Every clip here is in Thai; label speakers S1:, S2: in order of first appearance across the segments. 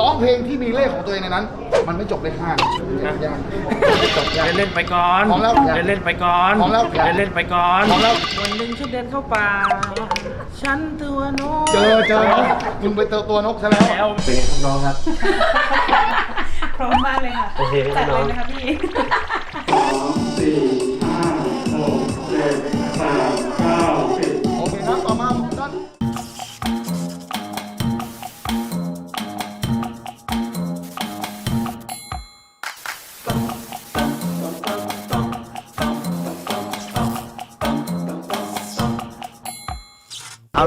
S1: ร้องเพลงที่มีเลขของตัวเองในนั้น มันไม่จบเลขห้านะยากจบยาก
S2: เล่นๆไปก่อน
S1: พร้อมแล้ว
S2: เล่นๆไปก่อน
S1: พร้อมแล้ว
S2: เล่นๆไปก่อน
S1: พร้อมแล้ว
S2: วันหนึ่งฉันเดินเข้าป่า ฉันตัวโน้
S1: เจอเจอนกคุณไปเจอตัวนกซะแล้ว
S2: แล้ว
S3: เป็นไงครับน้องครับ
S4: พร้อมมากเลยค่ะ
S3: โอเคไหม
S4: จัด
S3: น้
S4: เล
S3: อง
S4: ยนะคะพี่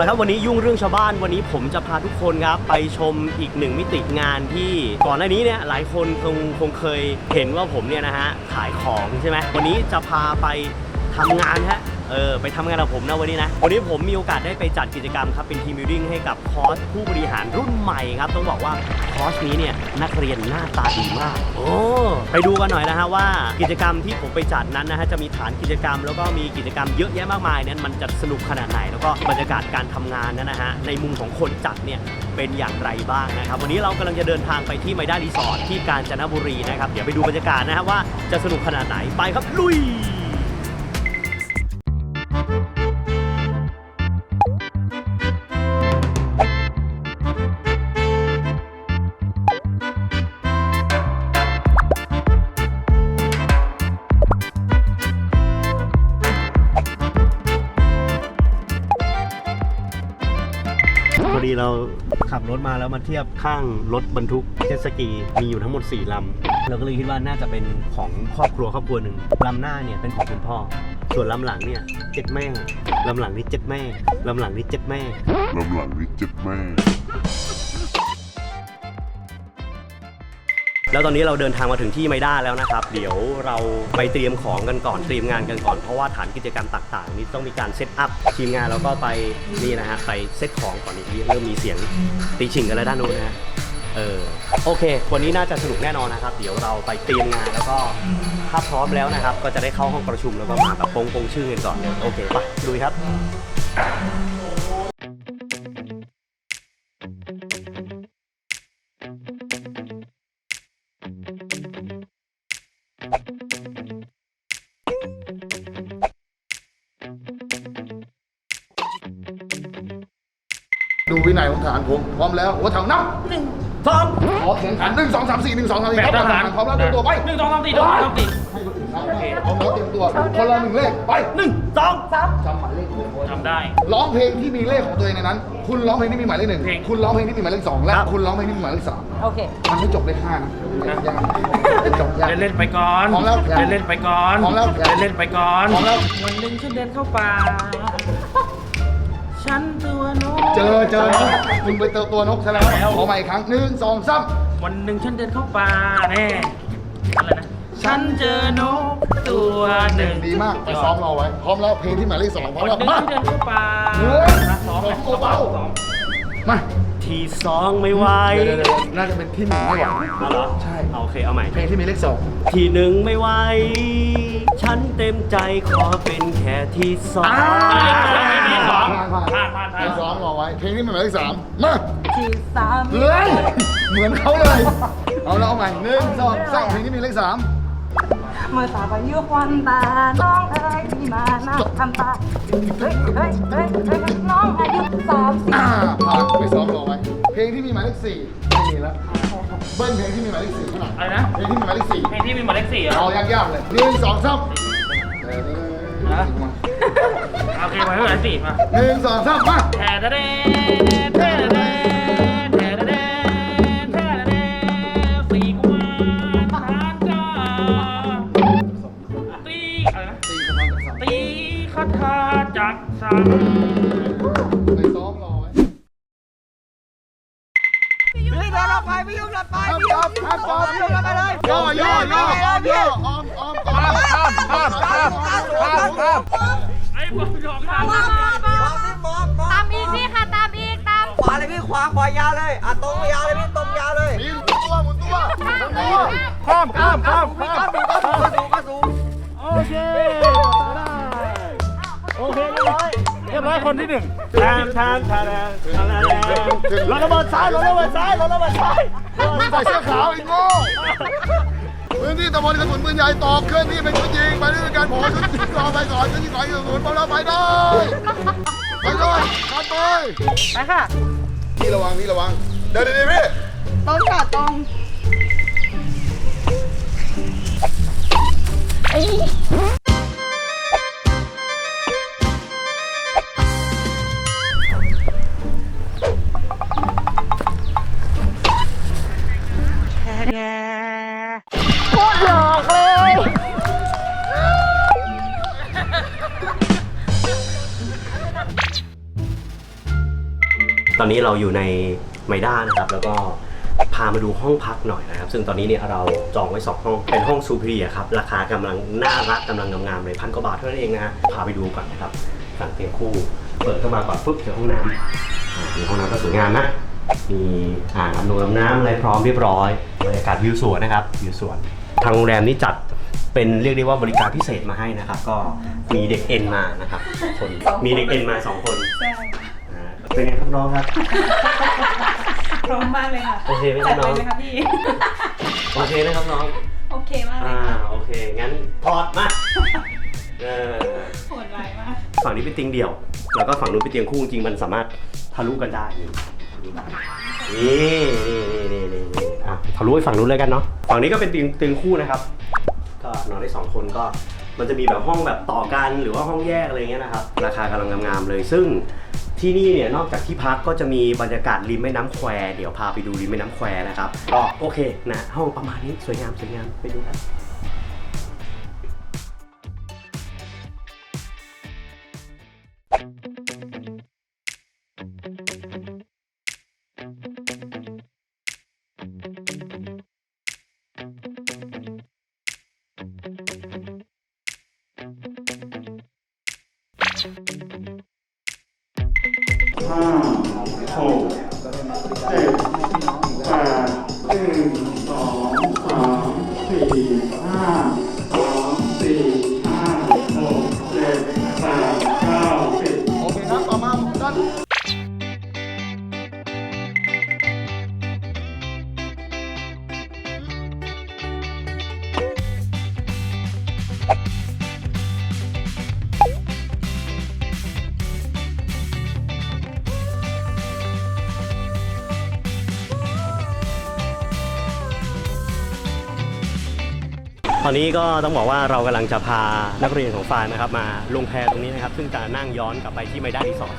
S3: ละครับวันนี้ยุ่งเรื่องชาวบ้านวันนี้ผมจะพาทุกคนครับไปชมอีกหนึ่งมิติงานที่ก่อนหน้านี้เนี่ยหลายคนคงคงเคยเห็นว่าผมเนี่ยนะฮะขายของใช่ไหมวันนี้จะพาไปทำงานฮะ เออไปทำงานกับผมนะวันนี้นะ วันนี้ผมมีโอกาสได้ไปจัดกิจกรรมครับ เป็นทีมบิวดิ้งให้กับคอร์สผู้บริหารรุ่นใหม่ครับ ต้องบอกว่าคอร์สนี้เนี่ยนักเรียนหน้าตาดีมาก โอ้ไปดูกันหน่อยนะฮะว่ากิจกรรมที่ผมไปจัดนั้นนะฮะจะมีฐานกิจกรรม แล้วก็มีกิจกรรมเยอะแยะมากมายนั้นมันจะสนุกขนาดไหน แล้วก็บรรยากาศการทำงานนั้นนะฮะในมุมของคนจัดเนี่ยเป็นอย่างไรบ้างนะครับ วันนี้เรากำลังจะเดินทางไปที่ไมด้ารีสอร์ทที่กาญจนบุรีนะครับเดี๋ยวไปดูบรรยากาศนะฮะว่าจะสนุกขนาดไหนไปครับลุย มาแล้วมาเทียบข้างรถบรรทุกเจ็ตสกีมีอยู่ทั้งหมด 4 ลำ เราก็เลยคิดว่าน่าจะเป็นของครอบครัวครอบครัวหนึ่งลำหน้าเนี่ยเป็นของคุณพ่อ ส่วนลำหลังเนี่ยเจ็ดแม่ลำหลังนี่เจ็ดแม่ลำหลังนี่เจ็ดแม่
S5: ลำหลังนี่เจ็ดแม่
S3: แล้วตอนนี้เราเดินทางมาถึงที่ไมด้าแล้วนะครับ เดี๋ยวเราไปเตรียมของกันก่อนเตรียมงานกันก่อนเพราะว่าฐานกิจกรรมต่างๆ นี่ต้องมีการเซตอัพทีมงานเราก็ไปนี่นะฮะไปเซตของก่อนอีกทีเริ่มมีเสียงตีฉิงกันแล้วด้านนู้นนะฮะเออโอเค วันนี้น่าจะสนุกแน่นอนนะครับ เดี๋ยวเราไปเตรียมงานแล้วก็ถ้าพร้อมแล้วนะครับ ก็จะได้เข้าห้องประชุมแล้วก็มาแบบปงปงชื่อกันก่อนโอเคไปลุยครับ
S1: นัยของทหารผมพร้อมแล้วหัวแถวนับ
S2: หนึ่ง
S1: สองขอแข่งขันหนึ่งสองสามสี่หนึ่งสองสามสี่
S2: แบบทหาร
S1: พร้อมแล้วเตรียมตัวไป
S2: หนึ่งสองสามสี่หนึ่งสองสามสี่
S1: ให้คนอื่นนับพร้อมแล้วเตรียมตัวคนละหนึ่งเลขไป
S3: หนึ่งสองสาม
S1: จำหมายเลขเลยโค้ช
S2: ทำได้
S1: ร้องเพลงที่มีเลขของตัวเองในนั้น คุณร้องเพลงที่มีหมายเลขหนึ่ง
S2: เพลง
S1: คุณร้องเพลงที่มีหมายเลขสองและคุณร้องเพลงที่มีหมายเลขสาม
S4: โอเค
S1: มันไม่จบเลขห้านะยากจบยาก
S2: เล่นๆไปก่อน
S1: พร้อมแล้ว
S2: เล่นๆไปก่อน
S1: พร้อมแล้ว
S2: เล่นๆไปก่อน
S1: พร้อมแล้ว
S2: วันหนึ่งฉันเดินเข้าป่าฉันตัวโน้
S1: เจอเจอนกคุณไปเจอตัวนกซะแล้วขอใหม่อีกครั้งหนึ่งสองสาม
S2: วันหนึ่งฉันเดินเข้าป่าแน่อะไรนะ ฉันเจอนกตัวหนึ่ง
S1: ดีมากไปซ้อมรอไว้ พร้อมแล้วเพลงที่หมายเลขสองพร้อม
S2: วัน
S1: แล้ว
S2: หนึ่ง
S1: มา
S2: ฉันเดินเข้าป่า
S1: เฮ้ย
S2: นะซ้อมไหม
S1: ซ้อมเบา
S2: ซ้อม
S1: มา
S3: ทีสองไม่ไหว
S1: เดี๋ยวเดี๋ยวเดี๋ยวน่าจะเป็นที่หนึ่งไม่ไหว
S3: เอาเหรอ
S1: ใช่
S3: เอาโอเคเอาใหม่
S1: เพลงที่มีเลขสอง
S3: ทีหนึ่งไม่ไหว ฉันเต็มใจขอเป็นแค่ที่สอง
S2: ที่สอง
S1: ผ่านผ่าน
S2: ผ่านผ่าน
S1: ไปซ้อมรอไว้ เพลงที่มีหมายเลขสามมา
S4: ที่สาม
S1: เลยเหมือนเขาเลย เอาแล้วเอาใหม่หนึ่งสองสามเพลงที่มีเลขสาม
S4: เมื่อตาไปยุควันตาน้องเอ๋ยที่มาหน้าทำตาเฮ้ยเฮ้ยเฮ้ยเฮ้ยน้อง
S1: อายุ สี่ไม่มีแล้วเบิ้ลเพลงที่มีหมายเลขสี่ขนาด
S2: อะไรนะ
S1: เพลงที่มีหมายเลขสี่
S2: เพลงที่มีหมายเลขสี่เหรอ
S1: เอายากๆเลยหนึ่งสองสาม
S2: นะโอเคหมายเลขสี่มา
S1: หนึ่งสองสามมา
S2: แทะแดนแทะแดน อ้
S1: อมอ้
S6: อ
S1: มอ้อมอ้อมอ้อม
S2: ไอ้พวกหลอกทาง
S6: มอมองมอง
S7: ตามอีกพี่ค่ะตามอีกตาม
S6: ขวาเลยพี่ขวาขวายาวเลยอะตรงยาวเลยพี่ตรงยาวเลย
S1: หมุนตัวหมุนตัวหมุนตัว
S2: ข้ามข้ามข้ามข้าม
S6: ก็สูงก็สูงก็สูง
S2: โอเคโอเคเรียบร้อยเรียบร้อยคนที่หนึ่ง
S3: ทางทางทางทางทางรถระเบิดซ้ายรถระเบิดซ้ายรถระเบิดซ้าย
S7: เฮ้
S1: ใส่เสื้อขาวไอ้โง่ พื้นที่ตำบลกระสุนปืนใหญ่ตอกเคลื่อนที่เป็นชุดยิงไปด้วยการโผล่ชุดยิงรอไปก่อนชุดยิงถอยกระสุนพร้อมแล้วไปได้ไปเลยขับไป
S4: ไปค่ะ
S1: พี่ระวังพี่ระวังเดินดีๆพี่
S4: ตรงค่ะตรง
S3: ตอนนี้เราอยู่ในไมด้านะครับ แล้วก็พามาดูห้องพักหน่อยนะครับ ซึ่งตอนนี้เนี่ยเราจองไว้สองห้อง เป็นห้องซูเปอร์ครับ ราคากำลังน่ารักกำลังงามๆเลยพันกว่าบาทเท่านั้นเองนะฮะพาไปดูก่อนนะครับสั่งเตียงคู่ เปิดเข้ามาก่อนปุ๊บเจอห้องน้ำอ่ามีห้องน้ำก็สวยงามนะมีอ่างอาบน้ำน้ำอะไรพร้อมเรียบร้อยบรรยากาศวิวสวนนะครับวิวสวนทางโรงแรมนี้จัดเป็นเรียกได้ว่าบริการพิเศษมาให้นะครับ ก็มีเด็กเอ็นมานะครับคนมีเด็กเอ็นมาสองคน เป็นไงครับน้องครับ
S4: พร้อมมากเลยค่ะ
S3: โอเคไหมค
S4: จั
S3: รั
S4: ด
S3: บ
S4: เล
S3: น้อง
S4: ยไหมคะพี่
S3: โอเคนะครับน้อง
S4: โอเคมากเลย
S3: อ่า
S4: ค่ะ
S3: โอเค งั้นถอดมาเออ
S4: โหดร้ายมาก
S3: ฝั่งนี้เป็นเตียงเดี่ยว แล้วก็ฝั่งนู้นเป็นเตียงคู่จริงๆมันสามารถทะลุกันได้นี่นี่นี่นี่นี่นี่อะทะลุไปฝั่งนู้นเลยกันเนาะฝั่งนี้ก็เป็นเตียงเตียงคู่นะครับ ก็นอนได้สองคนก็ มันจะมีแบบห้องแบบต่อกันหรือว่าห้องแยกอะไรเงี้ยนะครับ ราคากำลังงามๆเลย ซึ่ง ที่นี่เนี่ยนอกจากที่พักก็จะมีบรรยากาศริมแม่น้ำแควเดี๋ยวพาไปดูริมแม่น้ำแควนะครับก็โอเคนะห้องประมาณนี้สวยงามสวยงามไปดูกัน
S1: Wow. ตอน
S3: นี้ก็ต้องบอกว่าเรากำลังจะพานักเรียนของฝายนะครับมาลงแพตรงนี้นะครับ ซึ่งจะนั่งย้อนกลับไปที่ไมด้ารีสอร์ท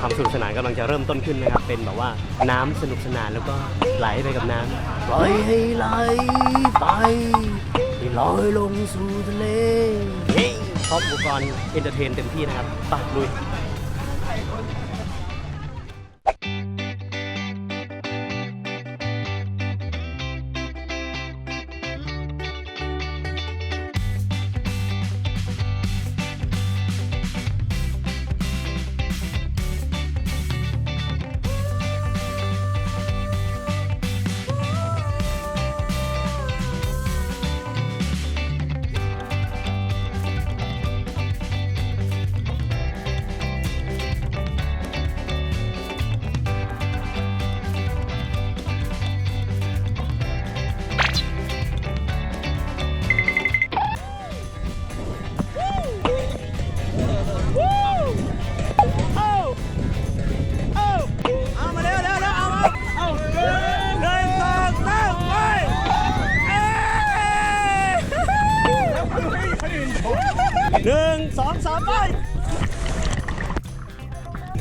S3: ความสนุกสนานกำลังจะเริ่มต้นขึ้นนะครับ เป็นแบบว่าน้ำสนุกสนานแล้วก็ไหลไปกับน้ำลอยให้ไหลไปลอยลงสู่ทะเลเฮ้ยพร้อมอุปกรณ์เอนเตอร์เทนเต็มที่นะครับไปลุย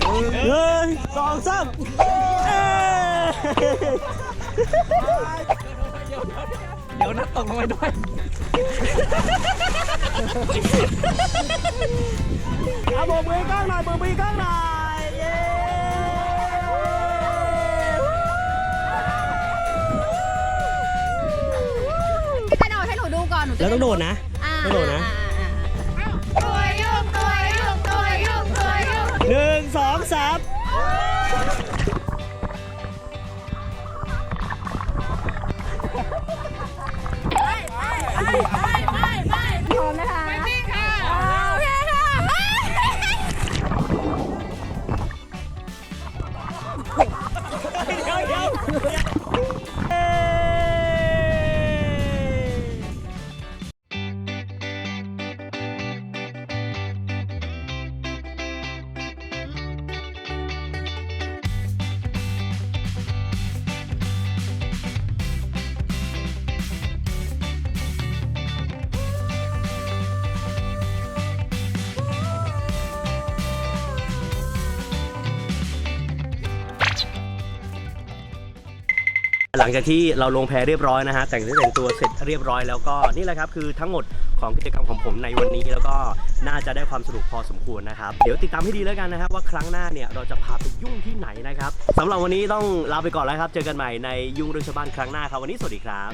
S3: หนึ่งสองสามเอ้ย
S2: เดี๋ยวนัดตกลงไปด้วย
S3: เอาโบกมือกล้องหน่อยโบกมือกล้องหน่อยเย้
S7: กระโดดให้หนูดูก่อน หนูจะ
S3: แล้วต้องโดดนะ
S7: อ่า
S3: ต้องโดดนะ
S7: ตัว
S3: นึ่ง ลังจากที่เราลงแพเรียบร้อยนะฮะแต่งเนื้อแต่งตัวเสร็จเรียบร้อยแล้วก็นี่แหละครับคือทั้งหมดของกิจกรรมของผมในวันนี้ แล้วก็น่าจะได้ความสนุกพอสมควรนะครับเดี๋ยวติดตามให้ดีแล้วกันนะครับว่าครั้งหน้าเนี่ยเราจะพาไปยุ่งที่ไหนนะครับสำหรับวันนี้ต้องลาไปก่อนแล้วครับ เจอกันใหม่ในยุ่งเรื่องชาวบ้านครั้งหน้าครับวันนี้สวัสดีครับ